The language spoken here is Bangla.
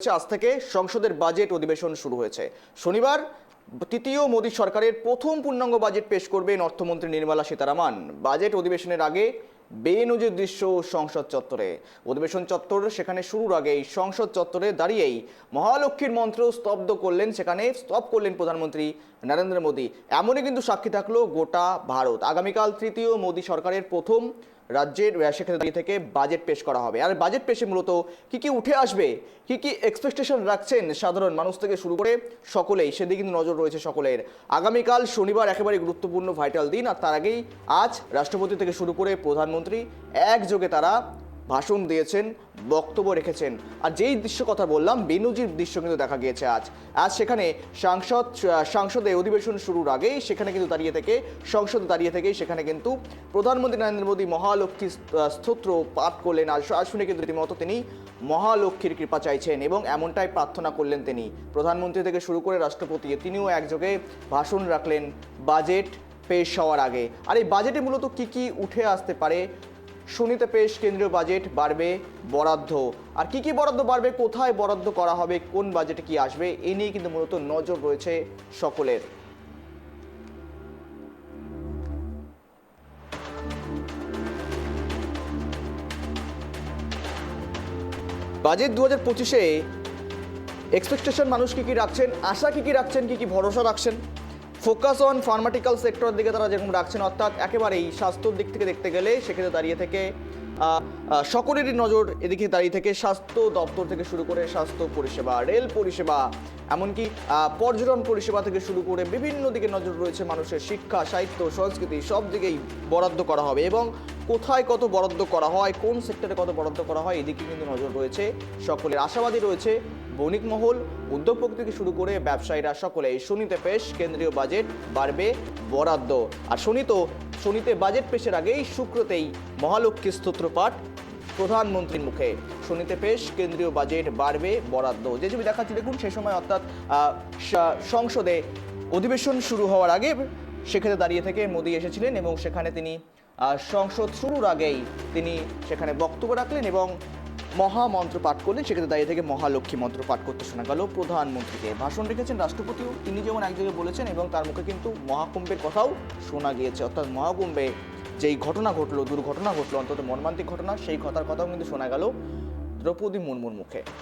আজ থেকে সংসদের বাজেট অধিবেশন শুরু হয়েছে। শনিবার তৃতীয় মোদী সরকারের প্রথম পূর্ণাঙ্গ বাজেট পেশ করবেন অর্থমন্ত্রী নির্মলা সীতারামন। বাজেট অধিবেশনের আগে বেনজির দৃশ্য সংসদ চত্বরে। অধিবেশন চত্বর সেখানে শুরুর আগেই সংসদ চত্বরে দাঁড়িয়েই মহালক্ষ্মীর মন্ত্র স্তব্ধ করলেন, সেখানে স্তব করলেন প্রধানমন্ত্রী নরেন্দ্র মোদী। এমনই কিন্তু সাক্ষী থাকল গোটা ভারত। আগামীকাল তৃতীয় মোদী সরকারের প্রথম রাজ্যের সেক্ষেত্রে দাঁড়িয়ে থেকে বাজেট পেশ করা হবে। আর বাজেট পেশে মূলত কি কি উঠে আসবে, কি কি এক্সপেকটেশন রাখছেন সাধারণ মানুষ থেকে শুরু করে সকলেই, সেদিকে কিন্তু নজর রয়েছে সকলের। আগামীকাল শনিবার একেবারে গুরুত্বপূর্ণ ভাইটাল দিন। আর তার আগেই আজ রাষ্ট্রপতি থেকে শুরু করে প্রধানমন্ত্রী, একযোগে তারা ভাষণ দিয়েছেন, বক্তব্য রেখেছেন। আর যেই দৃশ্য কথা বললাম, বেনুজির দৃশ্য কিন্তু দেখা গিয়েছে আজ। আজ সেখানে সাংসদ সাংসদে অধিবেশন শুরুর আগেই সেখানে কিন্তু দাঁড়িয়ে থেকে, সংসদে দাঁড়িয়ে থেকেই সেখানে কিন্তু প্রধানমন্ত্রী নরেন্দ্র মোদী মহালক্ষ্মী স্তোত্র পাঠ করলেন। আর শুনে কিন্তু রীতিমতো তিনি মহালক্ষ্মীর কৃপা চাইছেন এবং এমনটাই প্রার্থনা করলেন তিনি। প্রধানমন্ত্রী থেকে শুরু করে রাষ্ট্রপতি, তিনিও একযোগে ভাষণ রাখলেন। বাজেট পেশ হওয়ার আগে। আর এই বাজেটে মূলত কি কি উঠে আসতে পারে শুনিতে পেশ কেন্দ্রীয় বাজেট বাড়বে বরাদ্দ। আর কি কি বরাদ্দ বাড়বে, কোথায় বরাদ্দ করা হবে, কোন বাজেটে কি আসবে, এ নিয়ে কিন্তু মূলত নজর রয়েছে সকলের। বাজেট দু হাজার পঁচিশে এক্সপেকটেশন মানুষ কি কি রাখছেন, আশা কি কি রাখছেন, কি কি ভরসা রাখছেন? ফোকাস অন ফার্মাটিক্যাল সেক্টরের দিকে তারা যেরকম রাখছেন, অর্থাৎ একেবারেই স্বাস্থ্যর দিক থেকে দেখতে গেলে সেক্ষেত্রে দাঁড়িয়ে থেকে সকলেরই নজর এদিকে দাঁড়িয়ে থেকে স্বাস্থ্য দপ্তর থেকে শুরু করে স্বাস্থ্য পরিষেবা, রেল পরিষেবা, এমনকি পর্যটন পরিষেবা থেকে শুরু করে বিভিন্ন দিকে নজর রয়েছে মানুষের শিক্ষা, সাহিত্য, সংস্কৃতি, সব দিকেই বরাদ্দ করা হবে এবং কোথায় কত বরাদ্দ করা হয়, কোন সেক্টরে কত বরাদ্দ করা হয়, এদিকে কিন্তু নজর রয়েছে সকলের। আশাবাদী রয়েছে বণিক মহল উদ্যোগপতি থেকে শুরু করে ব্যবসায়ীরা সকলে শনিতে পেশ, কেন্দ্রীয় বাজেট বাড়বে বরাদ্দ। আর শনি তো, শনিতে বাজেট পেশের আগেই শুক্রতেই মহালক্ষ্মী স্তোত্র পাঠ প্রধানমন্ত্রীর মুখে। শনিতে পেশ, কেন্দ্রীয় বাজেট বাড়বে বরাদ্দ। যে ছবি দেখাচ্ছি, দেখুন, সে সময় অর্থাৎ সংসদে অধিবেশন শুরু হওয়ার আগে সেখানে দাঁড়িয়ে থেকে মোদী এসেছিলেন এবং সেখানে তিনি সংসদ শুরুর আগেই তিনি সেখানে বক্তব্য রাখলেন এবং মহামন্ত্র পাঠ করলেন, সেক্ষেত্রে দাঁড়িয়ে থেকে মহালক্ষ্মী মন্ত্র পাঠ করতে শোনা গেল প্রধানমন্ত্রীকে। ভাষণ রেখেছেন রাষ্ট্রপতিও তিনি যেমন এক জায়গায় বলেছেন এবং তার মুখে কিন্তু মহাকুম্ভের কথাও শোনা গিয়েছে। অর্থাৎ মহাকুম্ভে যেই ঘটনা ঘটলো, দুর্ঘটনা ঘটলো, অন্তত মর্মান্তিক ঘটনা, সেই কথার কথাও কিন্তু শোনা গেল দ্রৌপদী মুর্মুর মুখে।